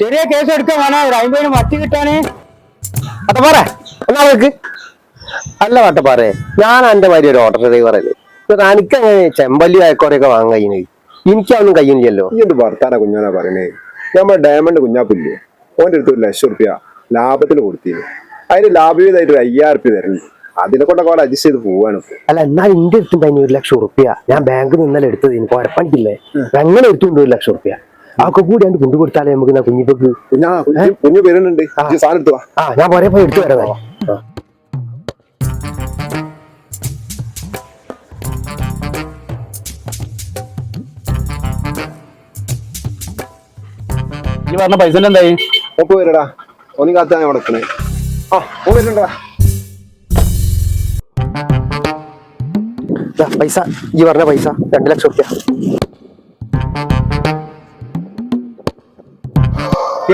ചെറിയ കേസ് എടുക്കാൻ വേണോ? ഒരു അമ്പതിന് മത്തി കിട്ടാനേ. അട്ട പറ. എന്നാ നിനക്ക് അല്ല വട്ട പറയേ ഞാൻ എന്റെ മാതിരി ഒരു ഓട്ടോ ഡ്രൈവറല്ലേ എനിക്ക് അങ്ങനെ ചെമ്പല്ലി അയക്കോറയൊക്കെ വാങ്ങാൻ കഴിയുന്നത്. എനിക്കതൊന്നും കഴിയുന്നില്ലല്ലോ. ഈ എന്ത് വർത്താന കുഞ്ഞാനാ പറയണേ. നമ്മുടെ ഡയമണ്ട് കുഞ്ഞാപ്പില്ലേ? ഓന്റെ അടുത്ത് ഒരു ലക്ഷം റുപ്യ ലാഭത്തിൽ കൊടുത്തിരുന്നു അതിന് ലാഭവിധമായിട്ട് ഒരു അയ്യായിരം റുപ്യ തരുന്നു അതിനെ കൊണ്ടൊക്കെ അവിടെ അഡ്ജസ്റ്റ് ചെയ്ത് പോവാണ്. അല്ല എന്നാൽ എന്റെ അടുത്തും തന്നെ ഒരു ലക്ഷം റുപ്യ ഞാൻ ബാങ്കിൽ നിന്നല്ല എടുത്തത് എനിക്ക് ഉറപ്പണിക്കില്ലേ ഞങ്ങളെ എടുത്തുകൊണ്ട് ഒരു ലക്ഷം റുപ്യ അതൊക്കെ കൂടി അതിന് കൊണ്ടു കൊടുത്താലേ നമുക്ക് എന്നാ കുഞ്ഞിപ്പക്ക് കുഞ്ഞാ ഇജ്ജ് സാധനം എടുത്തു വാ. ആ ഞാൻ പോരെ പോയി എടുത്തു വരാം ഈ പറഞ്ഞ പൈസ എന്തായി? ഒപ്പ് വരടാ. ഒന്നും കാത്താണ് ഞാൻ നടക്കണേ ആ ദാ, പൈസ. ഈ പറഞ്ഞ പൈസ രണ്ട് ലക്ഷം റുപ്യ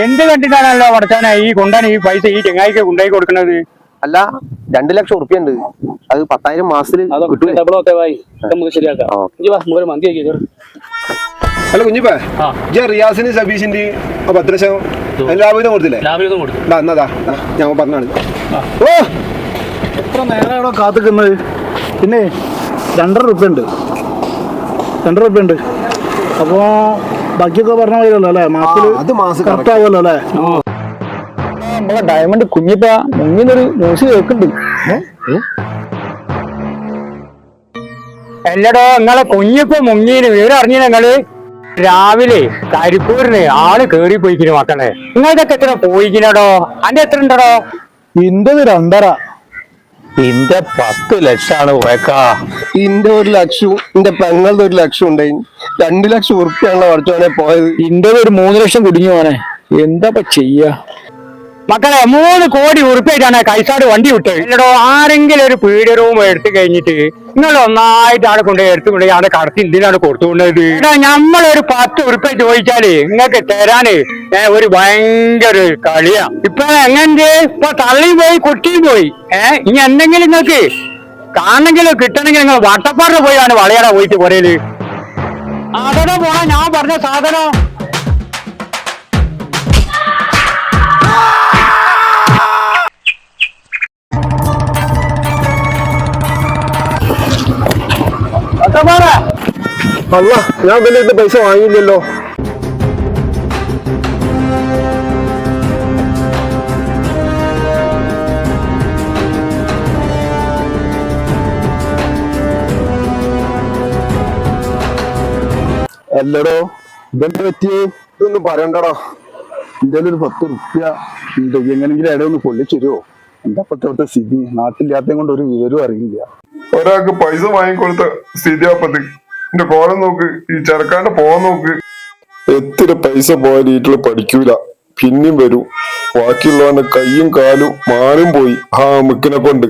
എന്ത് കണ്ടിട്ടാണല്ലോ പഠിച്ചാനെ ഈ കൊണ്ടാണ് ഈ പൈസ ഈ ചെങ്ങായിക്ക് കൊണ്ടായി കൊടുക്കുന്നത്? അല്ല രണ്ട് ലക്ഷം റുപ്യ ഉണ്ട്. അത് പത്തായിരം മാസത്തിൽ. അല്ല കുഞ്ഞിപ്പേ. റിയാസിന് സബീഷിന്റെ പത്ത് ലക്ഷം ലാഭവിധം കൊടുത്തില്ലേ? ലാഭവിധം കൊടുത്തു. ദാ, എന്നാ ഞാൻ പറഞ്ഞാണ് ഓ! എത്ര നേരമാണോ കാത്തുക്കുന്നത്. പിന്നെ രണ്ടര റുപ്യ ഉണ്ട് രണ്ടര റുപ്യ ഉണ്ട് അപ്പോ ബാക്കിയൊക്കെ പറഞ്ഞ പോയല്ലോ അല്ലേ? മാസത്തിൽ അത് മാസം കറക്റ്റ് ആവുമല്ലോ അല്ലേ? നമ്മളെ ഡയമണ്ട് കുഞ്ഞിപ്പ മുങ്ങിന്നൊരു ന്യൂസ് കേൾക്കുന്നുണ്ട്. അല്ലടോ നിങ്ങളെ കുഞ്ഞിപ്പ മുങ്ങീന്. വിവരം അറിഞ്ഞില്ല നിങ്ങൾ? രാവിലെ കരിപ്പൂരിന് ആൾ കേറി പോയിക്കിന് മക്കളെ നിങ്ങൾക്കൊക്കെ എത്ര പോയിക്കിനടോ? അന്റെ എത്ര ഉണ്ടടോ? ഇന്റത് രണ്ടര. ഇന്റെ പത്ത് ലക്ഷാണ് പോയക്കാ ഇന്റെ ഒരു ലക്ഷവും ഇന്റെ പെങ്ങളുടെ ഒരു ലക്ഷം ഉണ്ടായി രണ്ട് ലക്ഷം ഉറുപ്പിയാണല്ലോ പഠിച്ചോനെ പോയത്. ഇന്റെ ഒരു മൂന്ന് ലക്ഷം കുടുങ്ങി പോനെ എന്താ ചെയ്യാ? മക്കളെ മൂന്ന് കോടി ഉറുപ്പായിട്ടാണ് കൈസാട് വണ്ടി വിട്ടത്. എന്നിട്ടോ ആരെങ്കിലും ഒരു പീഡനവും എടുത്തു കഴിഞ്ഞിട്ട് നിങ്ങൾ ഒന്നായിട്ടാണ് കൊണ്ട് എടുത്തു കൊണ്ട് ഞാൻ കടത്തി എന്തിനാണ് കൊടുത്തുകൊണ്ടത് എടാ നമ്മളൊരു പത്ത് ഉറുപ്പ ചോദിച്ചാൽ നിങ്ങൾക്ക് തരാന് ഒരു ഭയങ്കര കളിയാ. ഇപ്പൊ എങ്ങനെ ഇപ്പൊ തള്ളിയും പോയി കുട്ടിയും പോയി. ഏഹ് ഇനി എന്തെങ്കിലും നിങ്ങൾക്ക് കാണെങ്കിലും കിട്ടണമെങ്കിൽ നിങ്ങൾ വട്ടപ്പാറ പോയാണ് വളയാടാ പോയിട്ട് കുറേൽ അതോടെ പോണ? ഞാൻ പറഞ്ഞ സാധനം. അല്ല ഞാൻ പിന്നെ ഇത് പൈസ വാങ്ങിയില്ലല്ലോ. അല്ലടോ ഇതെന്താ പറ്റിയേ? ഇതൊന്നും പറയണ്ടടോ. എന്റെ ഒരു പത്ത് റുപ്യ. ഉണ്ട് എങ്ങനെങ്കിലും ഇടയൊന്ന് പൊള്ളിച്ചു തരുമോ എന്താ പറ്റത്തെ സ്ഥിതി? നാട്ടില്ലാത്തതും കൊണ്ട് ഒരു വിവരവും അറിയില്ല. ഒരാൾക്ക് പൈസ വാങ്ങിക്കൊടുത്ത സ്ഥിതിയാപ്പത് എന്റെ കോലം നോക്ക് ഈ ചെറുക്കാണ്ട് പോവാൻ നോക്ക്. എത്ര പൈസ പോയാൽ വീട്ടിൽ പഠിക്കൂല. പിന്നെയും വരും. ബാക്കിയുള്ളവന്റെ കയ്യും കാലും മാറും പോയി. ആ മുക്കിനെ കൊണ്ട്.